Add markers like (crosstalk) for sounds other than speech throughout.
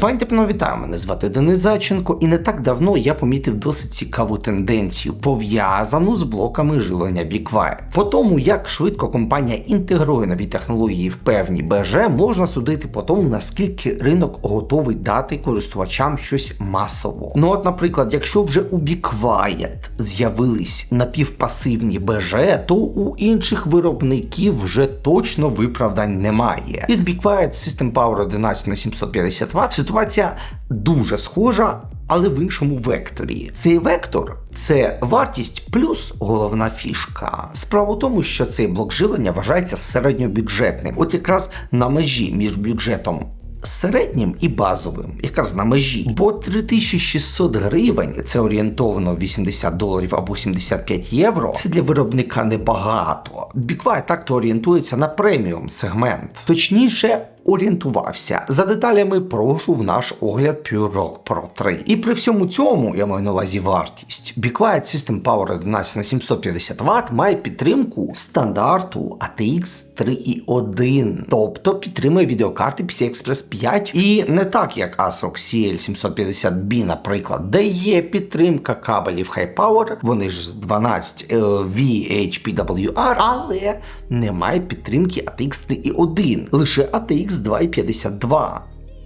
Пані вітаю, мене звати Денис Зайченко, і не так давно я помітив досить цікаву тенденцію, пов'язану з блоками жилення BigWire. По тому, як швидко компанія інтегрує нові технології в певні БЖ, можна судити по тому, наскільки ринок готовий дати користувачам щось масово. Ну от, наприклад, якщо вже у BigWire з'явились напівпасивні БЖ, то у інших виробників вже точно виправдань немає. Із BigWire System Power 11 на 750 Вт ситуація дуже схожа. Але в іншому векторі. Цей вектор це вартість плюс головна фішка. Справа в тому, що цей блок живлення вважається середньобюджетним. От якраз на межі між бюджетом середнім і базовим, якраз на межі. Бо 3600 гривень це орієнтовно 80 доларів або 75 євро. Це для виробника небагато. Біквай так-то орієнтується на преміум сегмент. Точніше. Орієнтувався за деталями. Прошу в наш огляд Pure Pro 3. І при всьому цьому я маю на увазі вартість. Be Quiet System Power 11 на 750 Вт має підтримку стандарту ATX 3.1, тобто підтримує відеокарти PCI Express 5 і не так як ASRock CL750B, наприклад, де є підтримка кабелів High Power, вони ж 12 е, VHPWR, але немає підтримки ATX 3.1, лише ATX 2.52.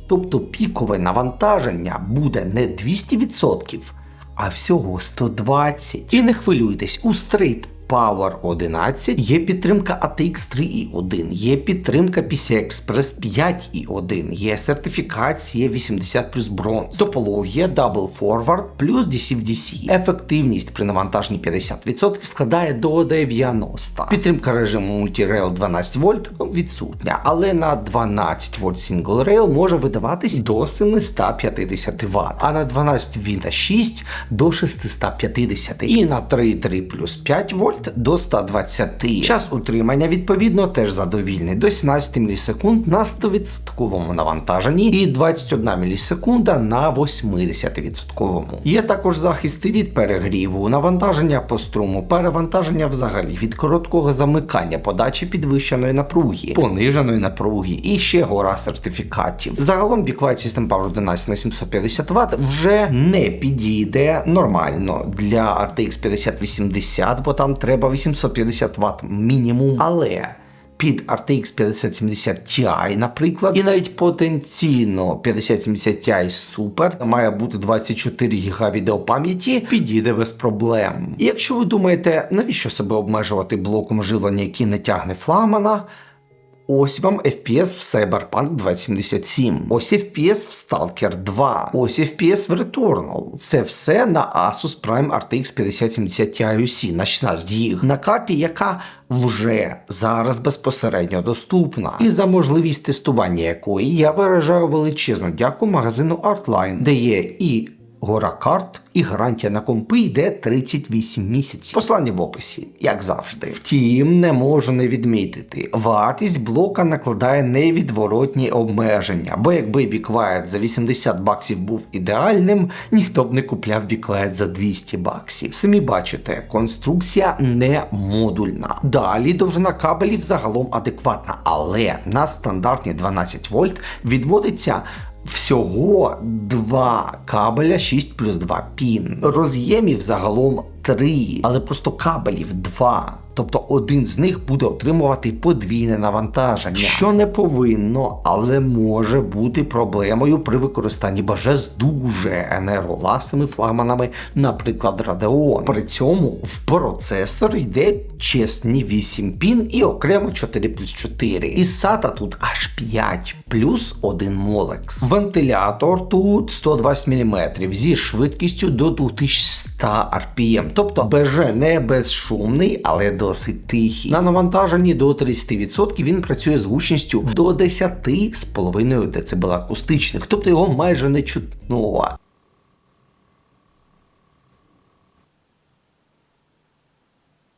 Тобто пікове навантаження буде не 200%, а всього 120. І не хвилюйтесь, у Straight Power 11 є підтримка ATX 3.1, є підтримка PCI Express 5.1, є сертифікація 80 плюс бронз, топологія Double Forward плюс DC-DC. Ефективність при навантаженні 50% складає до 90. Підтримка режиму Multi-Rail 12 вольт відсутня, але на 12 вольт Single Rail може видаватись до 750 Вт, а на 12 Вінта 6 до 650 і на 3.3 плюс 5 вольт до 120. Час утримання відповідно теж задовільний до 17 мілісекунд на 100% навантаженні і 21 мілісекунда на 80%. Є також захисти від перегріву, навантаження по струму, перевантаження взагалі від короткого замикання подачі підвищеної напруги, пониженої напруги і ще гора сертифікатів. Загалом BeQuiet System Power 11 на 750 Вт вже не підійде нормально для RTX 5080, бо там треба 850 Вт мінімум. Але під RTX 5070 Ti, наприклад, і навіть потенційно 5070 Ti Super має бути 24 ГБ відеопам'яті, підійде без проблем. І якщо ви думаєте, навіщо себе обмежувати блоком живлення, який не тягне фламана? Ось вам FPS в Cyberpunk 2077, ось FPS в Stalker 2, ось FPS в Returnal. Це все на Asus Prime RTX 5070 Ti UC на 16 ГБ. На карті, яка вже зараз безпосередньо доступна. І за можливість тестування якої я виражаю величезну дяку магазину Artline, де є і гора карт і гарантія на компи йде 38 місяців. Послання в описі, як завжди. Втім, не можу не відмітити. Вартість блока накладає невідворотні обмеження, бо якби Quiet за 80 баксів був ідеальним, ніхто б не купляв Be за 200 баксів. Самі бачите, конструкція не модульна. Далі довжина кабелів загалом адекватна, але на стандартні 12 вольт відводиться всього два кабеля 6 плюс 2 пін. Роз'ємів загалом три, але просто кабелів 2. Тобто один з них буде отримувати подвійне навантаження, що не повинно, але може бути проблемою при використанні баже з дуже енерголасними флагманами, наприклад, Radeon. При цьому в процесор йде чесні 8 пін і окремо 4 плюс 4. І SATA тут аж 5 плюс 1 молекс. Вентилятор тут 120 мм зі швидкістю до 2100 RPM. Тобто БЖ не безшумний, але досить тихий. На навантаженні до 30% він працює з гучністю до 10,5 дБ акустичних, тобто його майже не чутно.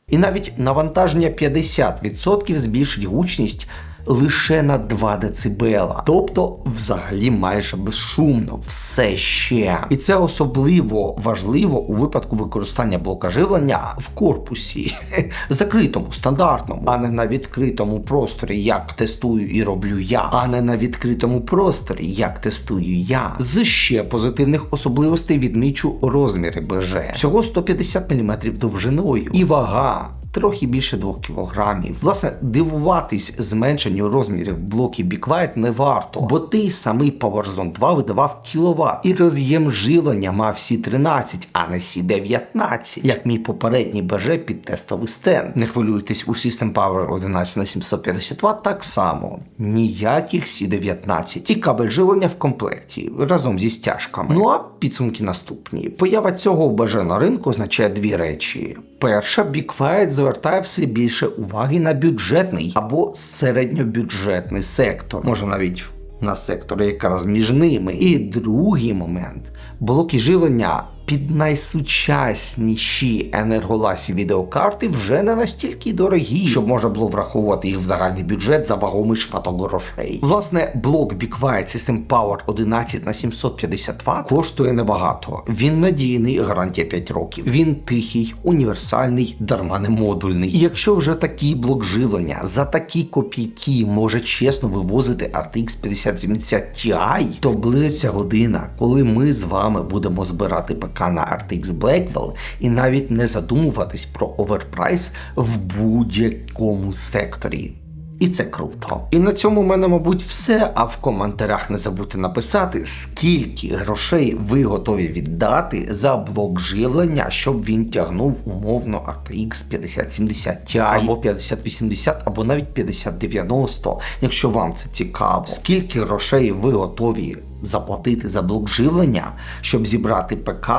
І навіть навантаження 50% збільшить гучність лише на 2 дБ. Тобто, взагалі майже безшумно, все ще. І це особливо важливо у випадку використання блока живлення в корпусі, (laughs) закритому, стандартному, а не на відкритому просторі, як тестую і роблю я, а не на відкритому просторі, як тестую я. З ще позитивних особливостей відмічу розміри БЖ. Всього 150 мм довжиною і вага. Трохи більше 2 кілограмів. Власне, дивуватись зменшенню розмірів блоків BeQuiet не варто, бо той самий PowerZone 2 видавав кіловат, і роз'єм живлення мав всі 13, а не всі 19, як мій попередній БЖ під тестовий стенд. Не хвилюйтесь, у System Power 11 на 750 Вт так само. Ніяких сі 19 і кабель живлення в комплекті разом зі стяжками. Ну а підсумки наступні. Поява цього БЖ на ринку означає дві речі. Перша, біквайт звертає все більше уваги на бюджетний або середньобюджетний сектор, може навіть на сектор якраз між ними. І другий момент блоки живлення під найсучасніші енерголасі відеокарти вже не настільки дорогі, щоб можна було враховувати їх в загальний бюджет за вагомий шматок грошей. Власне, блок BeQuiet System Power 11 на 750 Вт коштує небагато. Він надійний, гарантія 5 років. Він тихий, універсальний, дарма не модульний. І якщо вже такий блок живлення за такі копійки може чесно вивозити RTX 5070 Ti, то близиться година, коли ми з вами будемо збирати ПК на RTX Blackwell і навіть не задумуватись про оверпрайс в будь-якому секторі. І це круто. І на цьому в мене, мабуть, все. А в коментарях не забудьте написати, скільки грошей ви готові віддати за блок живлення, щоб він тягнув умовно RTX 5070 Ti або 5080, або навіть 5090, якщо вам це цікаво. Скільки грошей ви готові заплатити за блок живлення, щоб зібрати ПК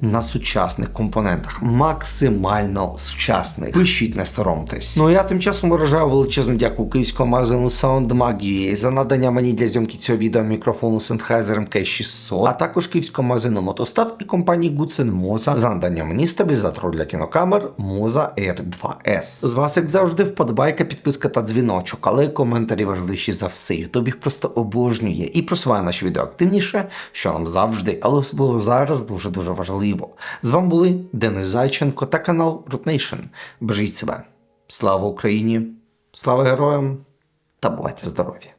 на сучасних компонентах, максимально сучасних. Пишіть, не соромтесь. Ну я тим часом виражаю величезну дяку київському магазину SoundMag.ua за надання мені для зйомки цього відео мікрофону Sennheiser MK600, а також київському магазину Мотостав і компанії Goodsen Moza за надання мені стабілізатору для кінокамер Moza Air 2S. З вас, як завжди, вподобайка, підписка та дзвіночок, але коментарі важливіші за все. Ютуб їх просто обожнює і просуває наші відео активніше, що нам завжди, але особливо зараз дуже дуже важливо. З вами були Денис Зайченко та канал Рутнейшн. Бережіть себе. Слава Україні! Слава героям! Та бувайте здорові!